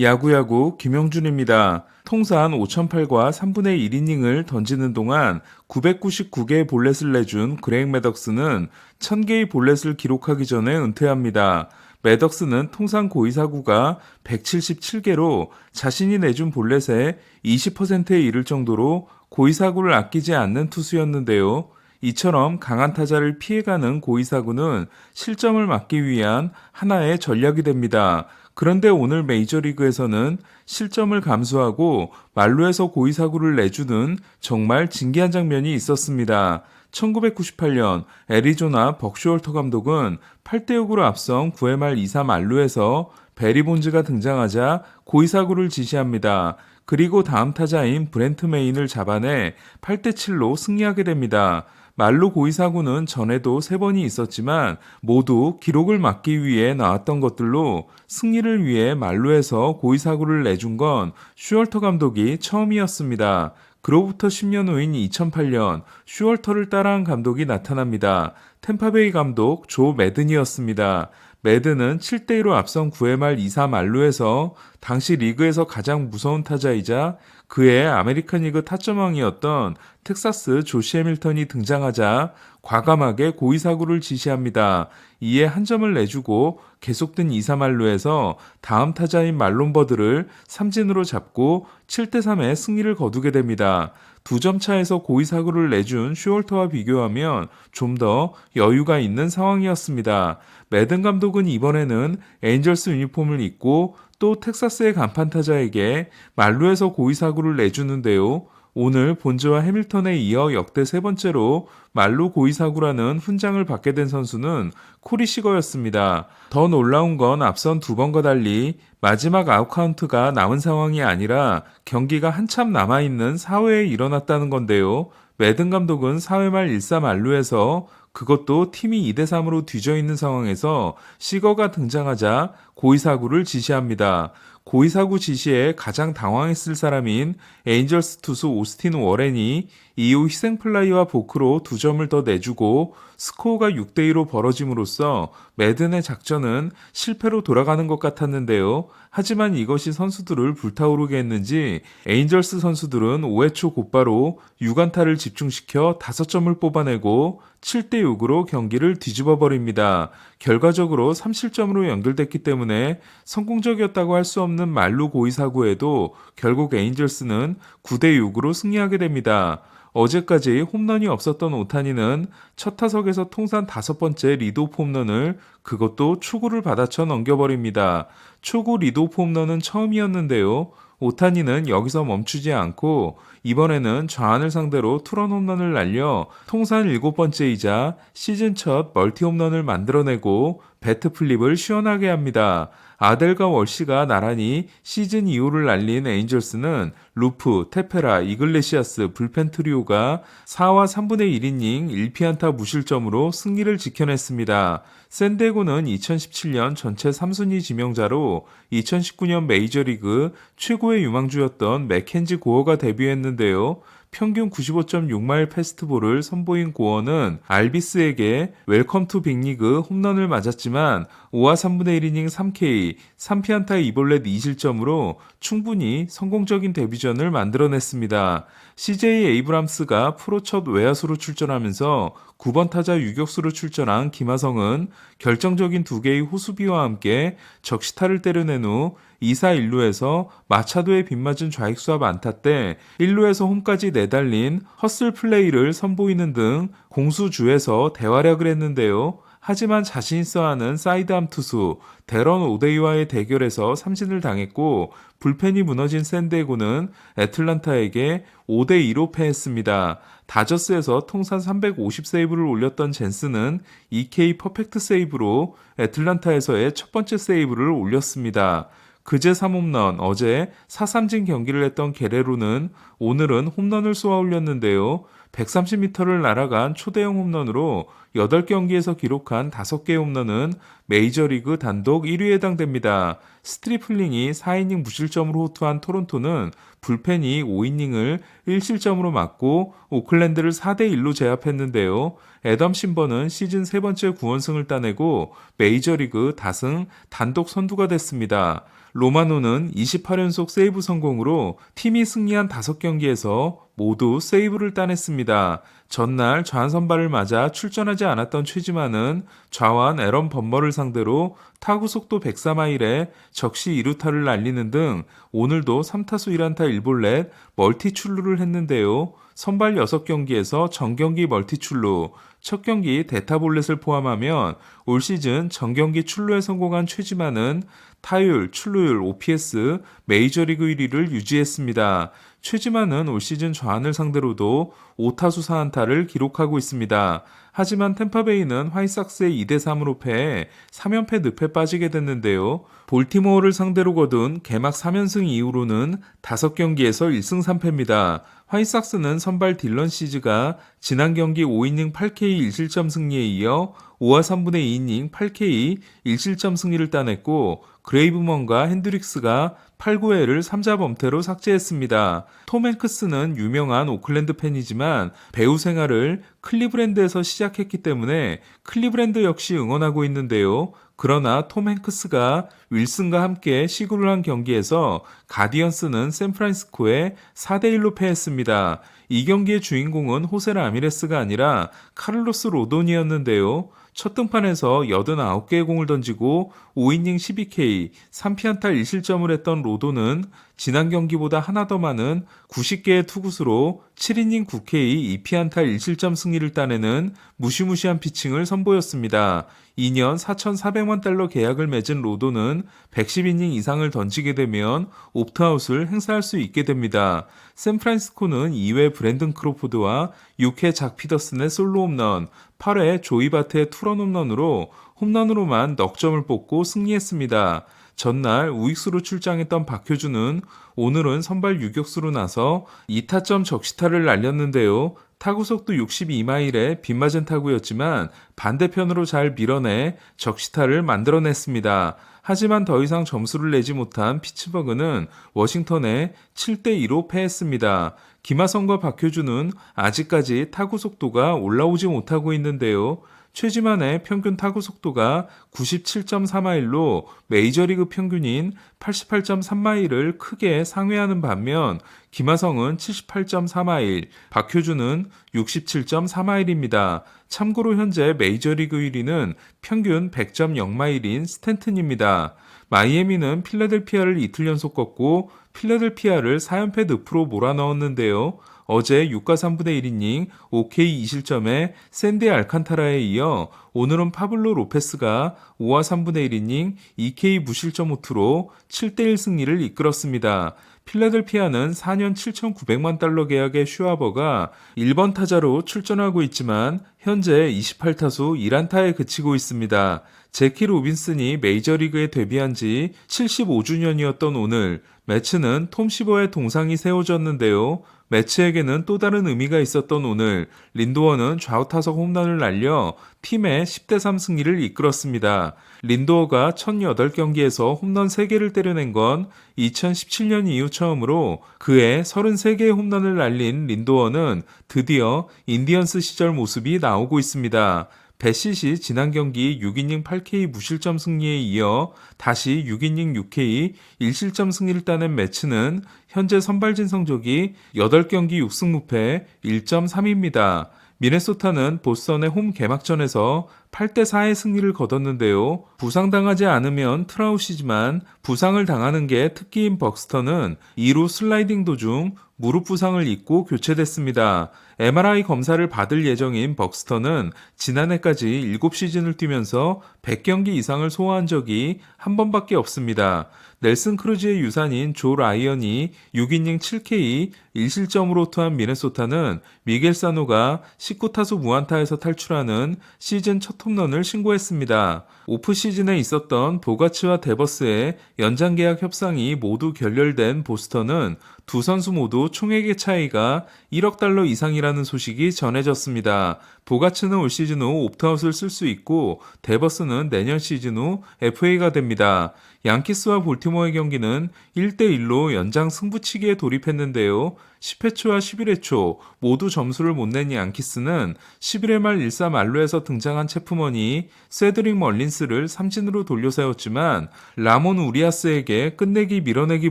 야구야구 김영준입니다. 통산 5,008과 3분의 1이닝을 던지는 동안 999개의 볼넷을 내준 그레잉 매덕스는 1000개의 볼넷을 기록하기 전에 은퇴합니다. 매덕스는 통산 고의사구가 177개로 자신이 내준 볼넷의 20%에 이를 정도로 고의사구를 아끼지 않는 투수였는데요. 이처럼 강한 타자를 피해가는 고의사구는 실점을 막기 위한 하나의 전략이 됩니다. 그런데 오늘 메이저리그에서는 실점을 감수하고 말루에서 고의사구를 내주는 정말 진기한 장면이 있었습니다. 1998년 애리조나 벅슈얼터 감독은 8대6으로 앞선 9회 말 2사 만루에서 베리 본즈가 등장하자 고의사구를 지시합니다. 그리고 다음 타자인 브렌트 메인을 잡아내 8대7로 승리하게 됩니다. 말로 고의사구는 전에도 세 번이 있었지만 모두 기록을 막기 위해 나왔던 것들로 승리를 위해 말로에서 고의사구를 내준 건 슈얼터 감독이 처음이었습니다. 그로부터 10년 후인 2008년 슈얼터를 따라한 감독이 나타납니다. 템파베이 감독 조 매든이었습니다. 매든은 7대1로 앞선 9회 말 2사 말루에서 당시 리그에서 가장 무서운 타자이자 그의 아메리칸 리그 타점왕이었던 텍사스 조시 해밀턴이 등장하자 과감하게 고의 사구를 지시합니다. 이에 한 점을 내주고 계속된 2사 말루에서 다음 타자인 말론 버드를 삼진으로 잡고 7대3의 승리를 거두게 됩니다. 두 점 차에서 고의사구를 내준 슈얼터와 비교하면 좀 더 여유가 있는 상황이었습니다. 매든 감독은 이번에는 에인절스 유니폼을 입고 또 텍사스의 간판 타자에게 말루에서 고의사구를 내주는데요. 오늘 본즈와 해밀턴에 이어 역대 세 번째로 말로 고의사구라는 훈장을 받게 된 선수는 코리 시거였습니다. 더 놀라운 건 앞선 두 번과 달리 마지막 아웃카운트가 남은 상황이 아니라 경기가 한참 남아있는 4회에 일어났다는 건데요. 매든 감독은 4회 말 1사 만루에서 그것도 팀이 2대3으로 뒤져 있는 상황에서 시거가 등장하자 고의사구를 지시합니다. 고의사구 지시에 가장 당황했을 사람인 에인절스 투수 오스틴 워렌이 이후 희생플라이와 보크로 두 점을 더 내주고 스코어가 6대2로 벌어짐으로써 매든의 작전은 실패로 돌아가는 것 같았는데요. 하지만 이것이 선수들을 불타오르게 했는지 에인절스 선수들은 5회 초 곧바로 6안타를 집중시켜 5점을 뽑아내고 7대6으로 경기를 뒤집어 버립니다. 결과적으로 3실점으로 연결됐기 때문에 성공적이었다고 할 수 없는 말루 고의 사고에도 결국 에인절스는 9대6으로 승리하게 됩니다. 어제까지 홈런이 없었던 오타니는 첫 타석에서 통산 다섯 번째 리드오프 홈런을 그것도 초구를 받아쳐 넘겨버립니다. 초구 리드오프 홈런은 처음이었는데요. 오타니는 여기서 멈추지 않고 이번에는 좌안을 상대로 투런 홈런을 날려 통산 일곱 번째이자 시즌 첫 멀티 홈런을 만들어내고 배트 플립을 시원하게 합니다. 아델과 월시가 나란히 시즌 2호를 날린 에인절스는 루프, 테페라, 이글레시아스, 불펜 트리오가 4와 3분의 1이닝 1피안타 무실점으로 승리를 지켜냈습니다. 샌데고는 2017년 전체 3순위 지명자로 2019년 메이저리그 최고의 유망주였던 맥켄지 고어가 데뷔했는데요. 평균 95.6마일 패스트볼을 선보인 고어는 알비스에게 웰컴 투 빅리그 홈런을 맞았지만 5와 3분의 1이닝 3K, 3피안타 이볼렛 2실점으로 충분히 성공적인 데뷔전을 만들어냈습니다. CJ 에이브람스가 프로 첫 외야수로 출전하면서 9번 타자 유격수로 출전한 김하성은 결정적인 두 개의 호수비와 함께 적시타를 때려낸 후 2사 1루에서 마차도에 빗맞은 좌익수와 안타 때 1루에서 홈까지 내달린 헛슬 플레이를 선보이는 등 공수주에서 대활약을 했는데요. 하지만 자신 있어 하는 사이드암 투수 데런 오데이와의 대결에서 삼진을 당했고 불펜이 무너진 샌데고는 애틀란타에게 5대 2로 패했습니다. 다저스에서 통산 350 세이브를 올렸던 젠스는 EK 퍼펙트 세이브로 애틀란타에서의 첫 번째 세이브를 올렸습니다. 그제 3홈런, 어제 4삼진 경기를 했던 게레로는 오늘은 홈런을 쏘아 올렸는데요. 130m를 날아간 초대형 홈런으로 8경기에서 기록한 5개의 홈런은 메이저리그 단독 1위에 해당됩니다. 스트리플링이 4이닝 무실점으로 호투한 토론토는 불펜이 5이닝을 1실점으로 맞고 오클랜드를 4대1로 제압했는데요. 애덤 신버는 시즌 세 번째 9원승을 따내고 메이저리그 다승 단독 선두가 됐습니다. 로마노는 28연속 세이브 성공으로 팀이 승리한 5경기에서 모두 세이브를 따냈습니다. 전날 좌한 선발을 맞아 출전하지 않았던 최지만은 좌완 에런 범머를 상대로 타구 속도 104마일에 적시 2루타를 날리는 등 오늘도 3타수 1안타 1볼넷 멀티 출루를 했는데요. 선발 6경기에서 정경기 멀티 출루, 첫 경기 대타볼넷을 포함하면 올 시즌 정경기 출루에 성공한 최지만은 타율, 출루율, OPS 메이저리그 1위를 유지했습니다. 최지만은 올 시즌 좌한을 상대로도 5타수 4안타를 기록하고 있습니다. 하지만 템파베이는 화이삭스의 2대3으로 패해 3연패 늪에 빠지게 됐는데요. 볼티모어를 상대로 거둔 개막 3연승 이후로는 5경기에서 1승 3패입니다. 화이삭스는 선발 딜런 시즈가 지난 경기 5이닝 8K 1실점 승리에 이어 5와 3분의 2이닝 8K 1실점 승리를 따냈고 그레이브먼과 핸드릭스가 8, 9회를 3자 범퇴로 삭제했습니다. 톰 행크스는 유명한 오클랜드 팬이지만 배우 생활을 클리브랜드에서 시작했기 때문에 클리브랜드 역시 응원하고 있는데요. 그러나 톰 행크스가 윌슨과 함께 시구를 한 경기에서 가디언스는 샌프란시스코에 4대1로 패했습니다. 이 경기의 주인공은 호세 라미레스가 아니라 카를로스 로돈이었는데요. 첫 등판에서 89개의 공을 던지고 5이닝 12K, 3피안타 1실점을 했던 로도는 지난 경기보다 하나 더 많은 90개의 투구수로 7이닝 9K, 2피안타 1실점 승리를 따내는 무시무시한 피칭을 선보였습니다. 2년 4,400만 달러 계약을 맺은 로도는 110이닝 이상을 던지게 되면 옵트아웃을 행사할 수 있게 됩니다. 샌프란시스코는 2회 브랜든 크로포드와 6회 작 피더슨의 솔로 홈런, 8회 조이바트의 투런 홈런으로 홈런으로만 넉 점을 뽑고 승리했습니다. 전날 우익수로 출장했던 박효준은 오늘은 선발 유격수로 나서 2타점 적시타를 날렸는데요. 타구 속도 62마일의 빗맞은 타구였지만 반대편으로 잘 밀어내 적시타를 만들어냈습니다. 하지만 더 이상 점수를 내지 못한 피츠버그는 워싱턴에 7대2로 패했습니다. 김하성과 박효준은 아직까지 타구 속도가 올라오지 못하고 있는데요. 최지만의 평균 타구 속도가 97.3마일로 메이저리그 평균인 88.3마일을 크게 상회하는 반면 김하성은 78.4마일, 박효준은 67.4마일입니다. 참고로 현재 메이저리그 1위는 평균 100.0마일인 스탠튼입니다. 마이애미는 필라델피아를 이틀 연속 꺾고 필라델피아를 4연패 늪으로 몰아넣었는데요. 어제 6과 3분의 1이닝 5K 2실점에 샌디 알칸타라에 이어 오늘은 파블로 로페스가 5와 3분의 1이닝 2K 무실점 호투로 7대1 승리를 이끌었습니다. 필라델피아는 4년 7,900만 달러 계약의 슈아버가 1번 타자로 출전하고 있지만 현재 28타수 1안타에 그치고 있습니다. 제키 로빈슨이 메이저리그에 데뷔한 지 75주년이었던 오늘 매츠는 톰 시버의 동상이 세워졌는데요. 매츠에게는 또 다른 의미가 있었던 오늘 린도어는 좌우 타석 홈런을 날려 팀의 10대 3 승리를 이끌었습니다. 린도어가 1008경기에서 홈런 3개를 때려낸 건 2017년 이후 처음으로 그해 33개의 홈런을 날린 린도어는 드디어 인디언스 시절 모습이 나오고 있습니다. 배시시 지난 경기 6이닝 8K 무실점 승리에 이어 다시 6이닝 6K 1실점 승리를 따낸 매치는 현재 선발진 성적이 8경기 6승 무패 1.3입니다. 미네소타는 보스턴의 홈 개막전에서 8대4의 승리를 거뒀는데요. 부상당하지 않으면 트라우시지만 부상을 당하는 게 특기인 벅스턴은 2루 슬라이딩 도중 무릎 부상을 입고 교체됐습니다. MRI 검사를 받을 예정인 벅스턴은 지난해까지 7시즌을 뛰면서 100경기 이상을 소화한 적이 한 번밖에 없습니다. 넬슨 크루즈의 유산인 조 라이언이 6이닝 7K 1실점으로 투한 미네소타는 미겔 사노가 19타수 무안타에서 탈출하는 시즌 첫 홈런을 신고했습니다. 오프 시즌에 있었던 보가츠와 데버스의 연장 계약 협상이 모두 결렬된 보스턴은 두 선수 모두 총액의 차이가 1억 달러 이상이라 는 소식이 전해졌습니다. 보가츠는 올 시즌 후 옵트아웃을 쓸 수 있고 데버스는 내년 시즌 후 FA가 됩니다. 양키스와 볼티모어의 경기는 1대1로 연장 승부치기에 돌입했는데요. 10회 초와 11회 초 모두 점수를 못 낸 양키스는 11회 말 1사 말루에서 등장한 체프먼이 세드릭 멀린스를 삼진으로 돌려세웠지만 라몬 우리아스에게 끝내기 밀어내기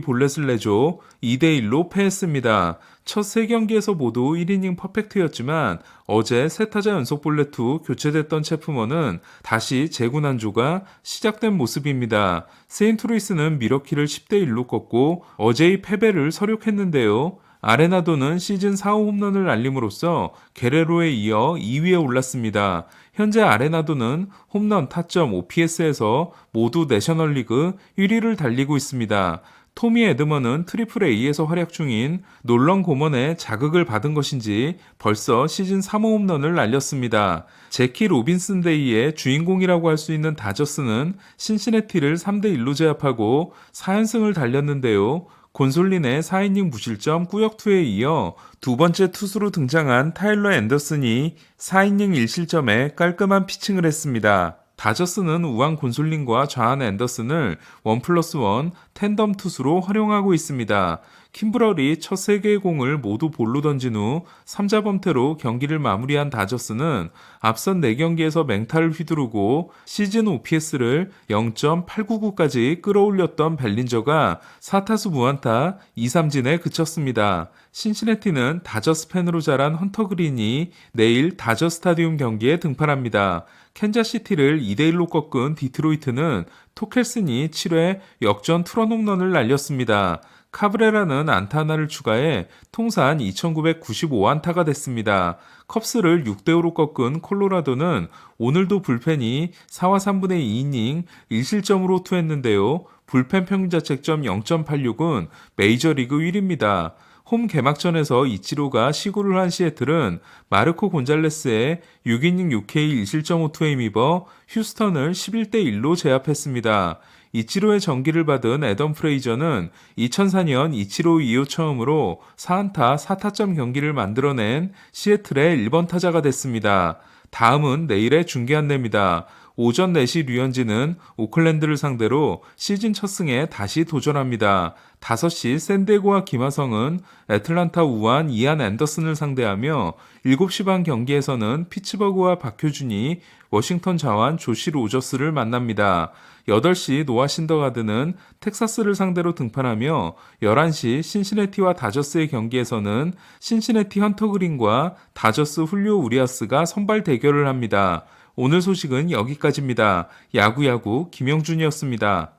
볼넷을 내줘 2대1로 패했습니다. 첫세 경기에서 모두 1이닝 퍼펙트였지만 어제 세 타자 연속 후 교체됐던 체프먼은 다시 재군안조가 시작된 모습입니다. 세인트루이스는 미러키를 10대 1로 꺾고 어제의 패배를 서력했는데요. 아레나도는 시즌 4호 홈런을 날림으로써 게레로에 이어 2위에 올랐습니다. 현재 아레나도는 홈런, 타점, OPS에서 모두 내셔널리그 1위를 달리고 있습니다. 토미 에드먼은 트리플 A에서 활약 중인 놀런 고먼의 자극을 받은 것인지 벌써 시즌 3호 홈런을 날렸습니다. 제키 로빈슨 데이의 주인공이라고 할 수 있는 다저스는 신시내티를 3대 1로 제압하고 4연승을 달렸는데요. 곤솔린의 4이닝 무실점 꾸역투에 이어 두 번째 투수로 등장한 타일러 앤더슨이 4이닝 1실점에 깔끔한 피칭을 했습니다. 다저스는 우한 곤솔린과 좌한 앤더슨을 원 플러스 원 텐덤 투수로 활용하고 있습니다. 킴브럴이 첫 3개의 공을 모두 볼로 던진 후 3자 범퇴로 경기를 마무리한 다저스는 앞선 4경기에서 맹타를 휘두르고 시즌 OPS를 0.899까지 끌어올렸던 벨린저가 4타수 무안타 2, 3진에 그쳤습니다. 신시내티는 다저스 팬으로 자란 헌터 그린이 내일 다저 스타디움 경기에 등판합니다. 캔자시티를 2대1로 꺾은 디트로이트는 토켈슨이 7회 역전 투런 홈런을 날렸습니다. 카브레라는 안타 하나를 추가해 통산 2995안타가 됐습니다. 컵스를 6대5로 꺾은 콜로라도는 오늘도 불펜이 4와 3분의 2이닝 1실점으로 투했는데요. 불펜 평균 자책점 0.86은 메이저리그 1위입니다. 홈 개막전에서 이치로가 시구를 한 시애틀은 마르코 곤잘레스의 6이닝 6K 1실점 5투에 힘입어 휴스턴을 11대 1로 제압했습니다. 이치로의 전기를 받은 에덤 프레이저는 2004년 이치로 이후 처음으로 4안타 4타점 경기를 만들어낸 시애틀의 1번 타자가 됐습니다. 다음은 내일의 중계 안내입니다. 오전 4시 류현진은 오클랜드를 상대로 시즌 첫 승에 다시 도전합니다. 5시 샌디에고와 김하성은 애틀란타 우한 이안 앤더슨을 상대하며 7시 반 경기에서는 피츠버그와 박효준이 워싱턴 자완 조시 로저스를 만납니다. 8시 노아 신더가드는 텍사스를 상대로 등판하며 11시 신시내티와 다저스의 경기에서는 신시내티 헌터 그린과 다저스 훌리오 우리아스가 선발 대결을 합니다. 오늘 소식은 여기까지입니다. 야구야구 김영준이었습니다.